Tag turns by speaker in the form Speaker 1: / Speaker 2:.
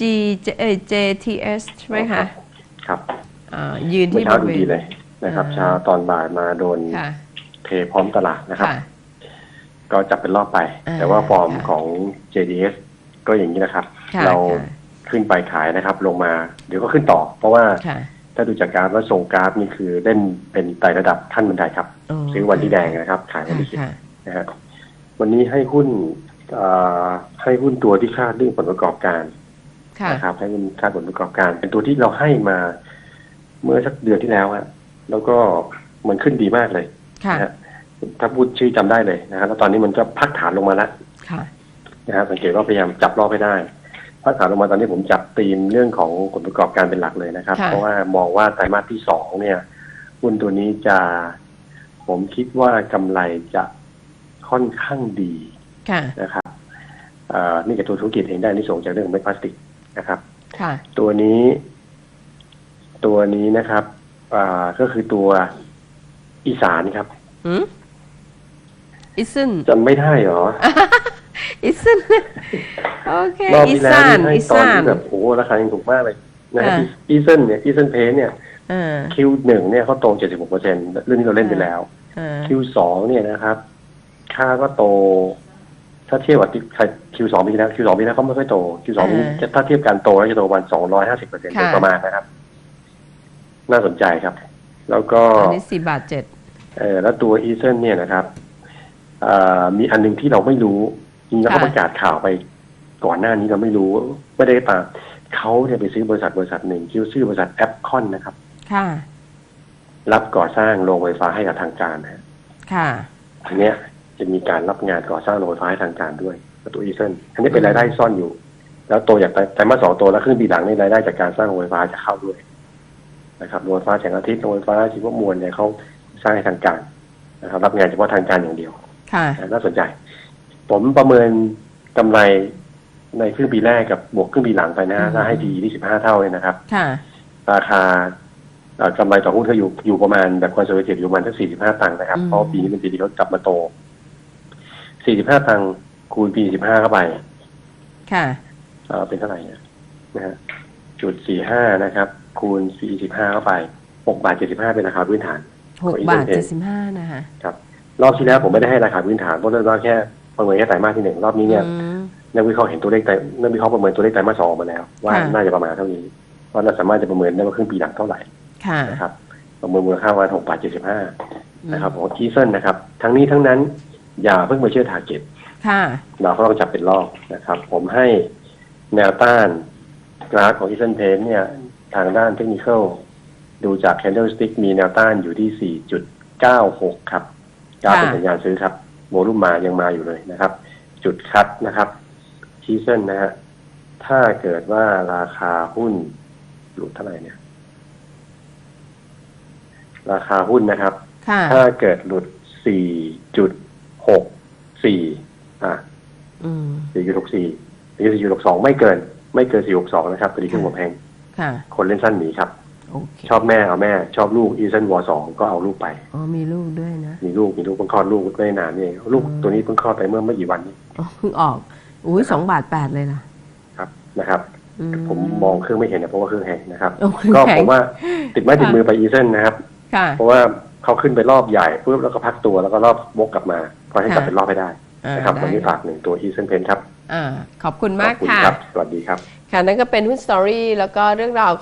Speaker 1: G J เอ่อ JTS ใช่ไหมคะ
Speaker 2: ครับ
Speaker 1: อ่ายืน
Speaker 2: เมื่อ
Speaker 1: ที่บ
Speaker 2: เช้า
Speaker 1: ริ
Speaker 2: ดู
Speaker 1: เว
Speaker 2: ดี
Speaker 1: ณ
Speaker 2: เลยนะครับ
Speaker 1: อ่า
Speaker 2: เช้าตอนบ่ายมาโดน
Speaker 1: ค่ะ
Speaker 2: เทพร้อมตลาดนะครับ
Speaker 1: ค่ะ
Speaker 2: ก็จับเป็นรอบไป
Speaker 1: อ่า
Speaker 2: แต่ว่าฟอร์ม
Speaker 1: ค่ะ
Speaker 2: ของ JDS ก็อย่างนี้นะครับ
Speaker 1: ค่ะ
Speaker 2: เรา
Speaker 1: ค่ะ
Speaker 2: ขึ้นไปขายนะครับ ลงมาเดี๋ยวก็ขึ้นต่อ เพราะว่า
Speaker 1: ค่ะ
Speaker 2: ถ้าดูจากกราฟแล้วส่งกราฟนี่คือเล่นเป็นไต่ระดับขั้นบันไดครับซื้อวันที่แดงนะครับ ขายวัน
Speaker 1: ค่ะ
Speaker 2: ที่สิบ
Speaker 1: ค่ะ
Speaker 2: นะฮะวันนี้ให้หุ้นเอ่อให้หุ้นตัวที่คาดเรื่องผลประกอบการ
Speaker 1: ค่ะ
Speaker 2: นะครับให้หุ้นคาดผลประกอบการ เป็นตัวที่เราให้มา เมื่อสักเดือนที่แล้วฮะแล้วก็มันขึ้นดีมากเลย
Speaker 1: ค่ะ
Speaker 2: นะฮะถ้าพูดชื่อจำได้เลยนะฮะแล้วตอนนี้มันก็พักฐานลงมาแล้ว
Speaker 1: ค่ะ
Speaker 2: นะฮะสังเกตว่าพยายามจับรอบให้ได้พักฐานลงมาตอนนี้ผมจับธีมเรื่องของผลประกอบการเป็นหลักเลยนะครับ
Speaker 1: ค่ะ
Speaker 2: เพราะว่ามองว่าไตรมาสที่สองเนี่ยหุ้นตัวนี้จะ ผมคิดว่ากำไรจะค่อนข้างดี
Speaker 1: ค่ะ
Speaker 2: นะครับเอ่อนี่กับตัวธุรกิจเองได้นิสงส์จากเรื่องของเม็ดพลาสติก นะครับ
Speaker 1: ค่ะ
Speaker 2: ตัวนี้ ตัวนี้นะครับ อ่าก็คือตัวอีสานครับ
Speaker 1: อืมอิซึน
Speaker 2: จำไม่ได้เหรอ
Speaker 1: อิซึนโอเค
Speaker 2: รอบ
Speaker 1: อี
Speaker 2: ที่แล้ว
Speaker 1: สาน
Speaker 2: นี่ให้
Speaker 1: อี
Speaker 2: ตอน
Speaker 1: สาน
Speaker 2: ที่แบบโอ้โหราคายังถูกมากเลยนะฮะ
Speaker 1: อ่า
Speaker 2: อีเซนเนี่ยอีเซนเพนเนี่ย
Speaker 1: อ่า
Speaker 2: คิวหนึ่งเนี่ยเขาโต76เปอร์เซ็นต์เรื่องนี้เราเล่นไปแล้ว
Speaker 1: อ่า
Speaker 2: คิวสองเนี่ยนะครับ ค่าก็โต ถ้าเทียบกับคิวสองปีที่แล้วคิวสองปีที่แล้วเขาไม่ค่อยโตคิวสองนี้ถ้าเทียบการโตแล้วจะโตประมาณ250เปอร์เซ็นต์โดยประมาณนะครับ น่าสนใจครับ แล้วก็
Speaker 1: อันนี้สี่บาทเจ็ด
Speaker 2: เออแล้วตัวอีเซนเนี่ยนะครับเอ่อมีอันหนึงที่เราไม่รู้จริงๆแล้วเขาประกาศข่าวไปก่อนหน้านี้เราไม่รู้ไม่ได้ตามเขาเนี่ยไปซื้อบริษัทบริษัทหนึ่งชื่อชื่อบริษัทแอปคอนนะครับ
Speaker 1: ค่ะ
Speaker 2: รับก่อสร้างโรงไฟฟ้าให้กับทางการนะฮะ
Speaker 1: ค่ะ
Speaker 2: อันเนี้ย จะมีการรับงานก่อสร้างโรงไฟฟ้าให้ทางการด้วยกับตัวอีเซนอันนี้เป็นรายได้ซ่อนอยู่ แล้วโตจากไตรมาสสองโตแล้วครึ่งปีหลังในรายได้จากการสร้างโรงไฟฟ้าจะเข้าด้วยนะครับโรงไฟฟ้าแสงอาทิตย์โรงไฟฟ้าชีวมวลเนี่ยเขาสร้างให้ทางการนะครับรับงานเฉพาะทางการอย่างเดียว
Speaker 1: ค่ะ
Speaker 2: น่าสนใจ ผมประเมินกำไรในครึ่งปีแรกกับบวกครึ่งปีหลังไปนะ
Speaker 1: อืม
Speaker 2: ถ้าให้ดีที่สิบห้าเท่าเลยนะครับ
Speaker 1: ค่ะ
Speaker 2: ราคาเอ่อกำไรต่อหุ้นก็อยู่อยู่ประมาณแบบคอนเซอร์เวทีฟอยู่ประมาณทั้งสี่สิบห้าตังค์นะครับ
Speaker 1: อืม
Speaker 2: เพราะปีนี้เป็นปีที่เขากลับมาโต สี่สิบห้าตังค์คูณปีสิบห้าเข้าไป
Speaker 1: ค่ะ
Speaker 2: เอ่อเป็นเท่าไหร่เนี่ยนะฮะจุดสี่ห้านะครับ คูณสี่สิบห้าเข้าไปหกบาทเจ็ดสิบห้าเป็นราคาพื้นฐาน
Speaker 1: หกบาทเจ็ดสิบห้านะคะ
Speaker 2: ครับ รอบที่แล้วผมไม่ได้ให้ราคาพื้นฐานเพราะเริ่มว่าแค่ประเมินแค่ไตรมาสที่หนึ่งรอบนี้เนี่ย
Speaker 1: อืม
Speaker 2: นักวิเคราะห์เห็นตัวเลขไตรนักวิเคราะห์ประเมินตัวเลขไตรมาสสองออกมาแล้ว ว่า
Speaker 1: ค่ะ
Speaker 2: น่าจะประมาณเท่านี้เพราะเราสามารถจะประเมินได้ว่าครึ่งปีหลังเท่าไหร่
Speaker 1: ค่ะ
Speaker 2: นะครับประเมินมูลค่าประมาณหกบาทเจ็ดสิบห้า
Speaker 1: อืม
Speaker 2: นะครับของทีเซนนะครับ ทั้งนี้ทั้งนั้น อย่าเพิ่งไปเชื่อทาร์เก็ต
Speaker 1: ค่ะ
Speaker 2: เราก็ต้องจับเป็นรอบนะครับ ผมให้แนวต้านกราฟของอีเซนเพนเนี่ย ทางด้านเทคนิคดูจาก candlestick มีแนวต้านอยู่ที่ 4.96 ครับกราฟเป็น
Speaker 1: ค่ะ
Speaker 2: สัญญาณซื้อครับโวลุ่มมายังมาอยู่เลยนะครับ จุดคัดนะครับทีเซนนะฮะถ้าเกิดว่าราคาหุ้นหลุดเท่าไหร่เนี่ย ราคาหุ้นนะครับ
Speaker 1: ค่ะ
Speaker 2: ถ้าเกิดหลุด4.64 อะ
Speaker 1: อืม
Speaker 2: 4.64หรือ4.62ไม่เกิน ไม่เกิน4.62นะครับตัวนี้ขึ้นหัวแพง
Speaker 1: ค่ะ
Speaker 2: คนเล่นสั้นหนีครับ
Speaker 1: โอเค
Speaker 2: ชอบแม่เอาแม่ ชอบลูกอีเซนวอสองก็เอาลูกไป
Speaker 1: อ๋อมีลูกด้วยนะ
Speaker 2: มีลูกมีลูกเพิ่งคลอดลูกไม่นานนี่เองลูก
Speaker 1: อืม
Speaker 2: ตัวนี้เพิ่งคลอดไปเมื่อไม่กี่วันนี้
Speaker 1: อ๋อเพิ่งออกอุ้ยสองบาทแปดเลยล่ะ
Speaker 2: ครับนะครับ
Speaker 1: อื
Speaker 2: ผมมองเครื่องไม่เห็นนะเพราะว่าเครื่องแห้งนะครับ
Speaker 1: โอ้เครื่อง
Speaker 2: ก็
Speaker 1: แข็ง
Speaker 2: ผมว่าติดไม้ติดมือไปอีเซนนะครับ
Speaker 1: ค่ะ
Speaker 2: เพราะว่าเขาขึ้นไปรอบใหญ่ปุ๊บแล้วก็พักตัวแล้วก็รอบวกกลับมาพอให้กลับ
Speaker 1: ค่ะ
Speaker 2: เป็นรอบให้ได้
Speaker 1: อ่า
Speaker 2: นะครับ
Speaker 1: ได้
Speaker 2: วันนี้ฝากหนึ่งตัวอีเซนเพนครับ
Speaker 1: อ่าขอบคุณมาก
Speaker 2: ขอบคุณ
Speaker 1: ค่ะ
Speaker 2: ครับสวัสดีครับ
Speaker 1: ค่ะนั่นก็เป็นหุ้นสตอรี่แล้วก็เรื่องราว